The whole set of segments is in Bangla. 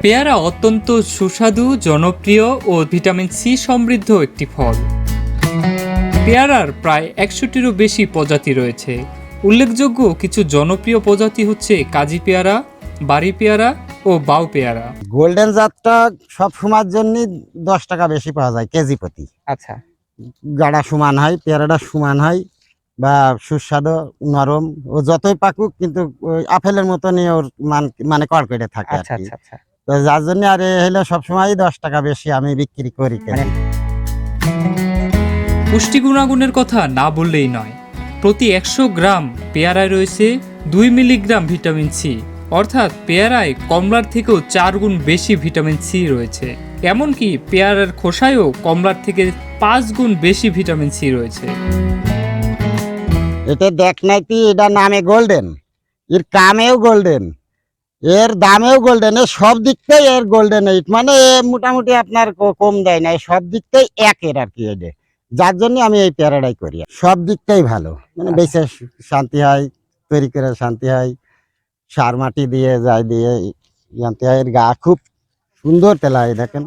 পেয়ারা অত্যন্ত সুস্বাদু জনপ্রিয় ও ভিটামিন সি সমৃদ্ধ একটি ফল। পেয়ারার প্রায় একশোটিরও বেশি প্রজাতি রয়েছে। উল্লেখযোগ্য কিছু জনপ্রিয় প্রজাতি হচ্ছে কাজি পেয়ারা বাড়ি পেয়ারা ও বাউ পেয়ারা। গোল্ডেন জাতটা সব সময়ের জন্য দশ টাকা বেশি পাওয়া যায় কেজি প্রতি। আচ্ছা। গাড়া সমান হয় পেয়ারাটা সমান হয় বা সুস্বাদু নরম ও যতই পাকুক কিন্তু ওই আপেলের মতনই ওর মান মানে কড়কড়ে থাকে আচ্ছা আচ্ছা আচ্ছা। তো যার জন্য আর এ সবসময় দশ টাকা বেশি আমি বিক্রি করি। কেজি পুষ্টি গুণাগুণের কথা না বললেই নয়। প্রতি একশো গ্রাম পেয়ারায় রয়েছে দুই মিলিগ্রাম ভিটামিন সি। অর্থাৎ পেয়ারায় কমলার থেকেও চার গুণ বেশি ভিটামিন সি রয়েছে। এমনকি পেয়ারার খোসায়ও কমলার থেকে পাঁচ গুণ বেশি ভিটামিন সি রয়েছে। এটা দেখ নাই তুই এটা নামে গোল্ডেন। এর কামেও গোল্ডেন। এর দামেও গোল্ডেন এর সব দিকটাই এর গোল্ডেন এইট মানে মোটামুটি আপনার কম দেয় না সব দিকটাই একের আর কি এটা যার জন্য আমি এই প্যারাডাই করি। সব দিকটাই ভালো। মানে বেশি শান্তি হয় তৈরি করে শান্তি হয় সার মাটি দিয়ে যাই দিয়ে শান্তি হয় এর গা খুব সুন্দর তেলা হয় দেখেন।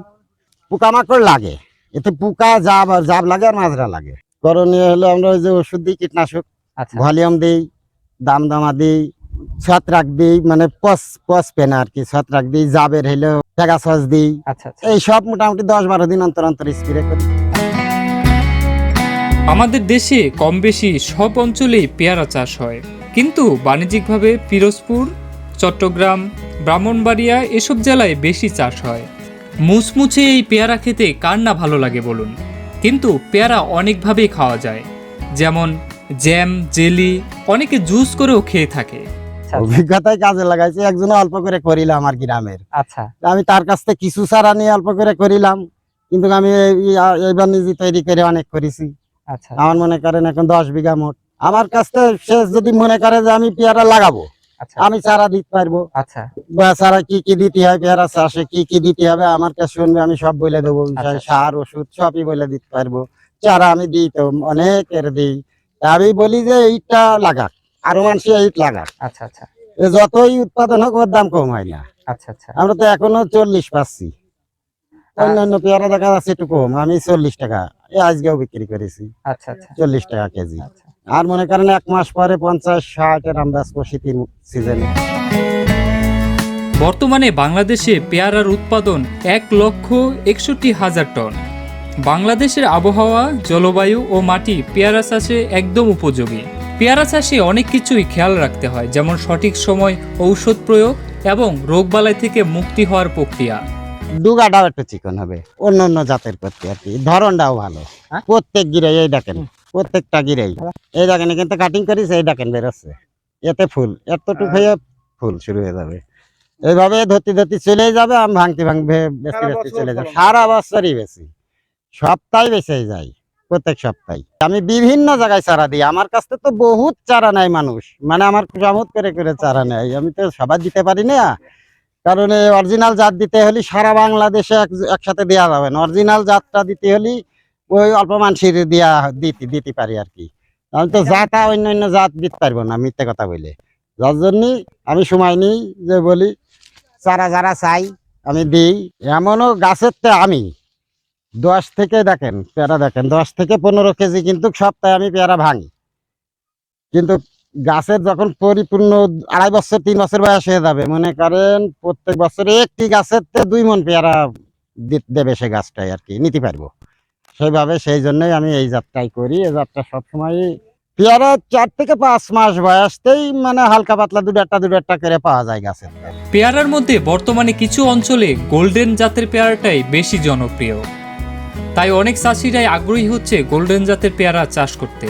পোকামাকড় লাগে। এতে পোকা জাব আর জাব লাগে আর মাজরা লাগে। করণীয় হলো আমরা ওই যে ওষুধ দিই কীটনাশক। আচ্ছা। ভলিউম দিই দাম দামা দিই ছত্রাক দিই মানে পস পস পেনা আর কি ছত্রাক দিই জাবের হইল পেগাসস দিই। আচ্ছা আচ্ছা। এই সব মোটামুটি দশ বারো দিন অন্তর অন্তর স্প্রে করি। আমাদের দেশে কম বেশি সব অঞ্চলেই পেয়ারা চাষ হয়। কিন্তু বাণিজ্যিকভাবে পিরোজপুর চট্টগ্রাম ব্রাহ্মণবাড়িয়া এসব জেলায় বেশি চাষ হয়। মুচমুচে এই পেয়ারা খেতে কার না ভালো লাগে বলুন? কিন্তু পেয়ারা অনেকভাবেই খাওয়া যায়। যেমন জ্যাম জেলি অনেকে জুস করেও খেয়ে থাকে। অভিজ্ঞতায় কাজে লাগাইছে একজন অল্প করে করিলাম আর গ্রামের আচ্ছা। আমি তার কাছ থেকে কিছু চারা নিয়ে অল্প করে করিলাম কিন্তু আমি এইবার নিজে তৈরি করে অনেক করেছি। আচ্ছা। আমার মনে করেন এখন দশ বিঘা মোট। আমার কাছ থেকে সে যদি মনে করে যে আমি পেয়ারা লাগাবো আচ্ছা। আমি চারা দিতে পারব। আচ্ছা। বা চারা কি কি দিতে হয় পেয়ারা চাষে কি কি দিতে হবে আমার কাছে শুনবে আমি সব বলে দেবো। আচ্ছা। সার ওষুধ সবই বলে দিতে পারব। চারা আমি দিই তো অনেক এর দিই আমি বলি যে এইটা লাগাক। আরও মানুষ এইট লাগাক আচ্ছা আচ্ছা। যতই উৎপাদন হোক ওর দাম কম হয় না। আচ্ছা আচ্ছা। আমরা তো এখনও চল্লিশ পাচ্ছি। অন্যান্য পেয়ারা দেখা যাচ্ছে একটু কম। আমি চল্লিশ টাকা আজকেও বিক্রি করেছি। আচ্ছা আচ্ছা। চল্লিশ টাকা কেজি। আচ্ছা। আর মনে করেন এক মাস পরে পঞ্চাশ ষাট এর আমরা শীতের সিজনে বর্তমানে বাংলাদেশে পেয়ারার উৎপাদন এক লক্ষ একষট্টি হাজার টন। বাংলাদেশের আবহাওয়া জলবায়ু ও মাটি পেয়ারা চাষে একদম উপযোগী। পেয়ারা চাষে অনেক কিছুই খেয়াল রাখতে হয় যেমন সঠিক সময় ঔষধ প্রয়োগ এবং রোগবালাই থেকে মুক্তি হওয়ার প্রক্রিয়া। ডুগাটাও একটু চিকন হবে অন্য অন্য জাতের করতে আর কি। ধরনটাও ভালো। হ্যাঁ? প্রত্যেক গিরে এই দেখেন প্রত্যেকটা গিরেই। এই দেখেন কিন্তু কাটিং করিস এই দেখেন বেরোচ্ছে এতে ফুল এতটুকু হয়ে ফুল শুরু হয়ে যাবে। এইভাবে ধরতে ধরতে চলে যাবে আমি ভাঙতে ভাঙবে বেশি বেশি চলে যাবে। সারা বছরই বেশি সপ্তাহে বেঁচে যাই প্রত্যেক সপ্তাহে। আমি বিভিন্ন জায়গায় চারা দিই। আমার কাছ তো বহুত চারা নেয় মানুষ। মানে আমার খুশামত করে করে চারা নেয়। আমি তো সবার দিতে পারি না। কারণ এই অরিজিনাল জাত দিতে হলে সারা বাংলাদেশে একসাথে দেওয়া যাবে না। অরিজিনাল জাতটা দিতে হলে ওই অল্প মানুষের দেওয়া দিতে দিতে পারি আর কি। আমি তো জাতা, অন্য অন্য জাত দিতে পারব না, মিথ্যে কথা বলে। যার জন্য আমি সময় নিই যে বলি, চারা যারা চাই, আমি দিই। এমনও গাছের তে আমি। দশ থেকে দেখেন, পেয়ারা দেখেন, দশ থেকে পনেরো কেজি কিন্তু সপ্তাহে আমি পেয়ারা ভাঙি। কিন্তু গাছের যখন পরিপূর্ণ আড়াই বছর, তিন বছর বয়স হয়ে যাবে, মনে করেন প্রত্যেক বছরে একটি গাছের দুই মন পেয়ারা দেবে সে গাছটাই আর কি, নিতে পারব। সেইভাবে সেই জন্যই আমি এই যাত্রাই করি, এই যাত্রা সবসময় পেয়ারা চার থেকে পাঁচ মাস বয়সতেই মানে হালকা পাতলা দু একটা দু একটা করে পাওয়া যায় গাছের পেয়ারার মধ্যে বর্তমানে কিছু অঞ্চলে গোল্ডেন জাতের পেয়ারাটাই বেশি জনপ্রিয়। তাই অনেক চাষিরাই আগ্রহী হচ্ছে গোল্ডেন জাতের পেয়ারা চাষ করতে।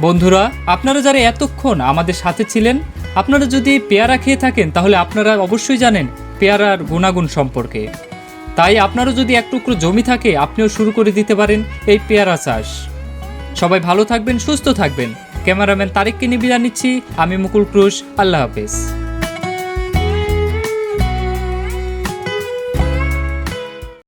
বন্ধুরা, আপনারা যারা এতক্ষণ আমাদের সাথে ছিলেন, আপনারা যদি পেয়ারা খেয়ে থাকেন, তাহলে আপনারা অবশ্যই জানেন পেয়ারার গুণাগুণ সম্পর্কে। তাই আপনারও যদি এক টুকরো জমি থাকে, আপনিও শুরু করে দিতে পারেন এই পেয়ারা চাষ। সবাই ভালো থাকবেন, সুস্থ থাকবেন। ক্যামেরাম্যান তারেককে নিয়ে বিদায় নিচ্ছি। আমি মুকুল ক্রুশ। আল্লাহ হাফেজ।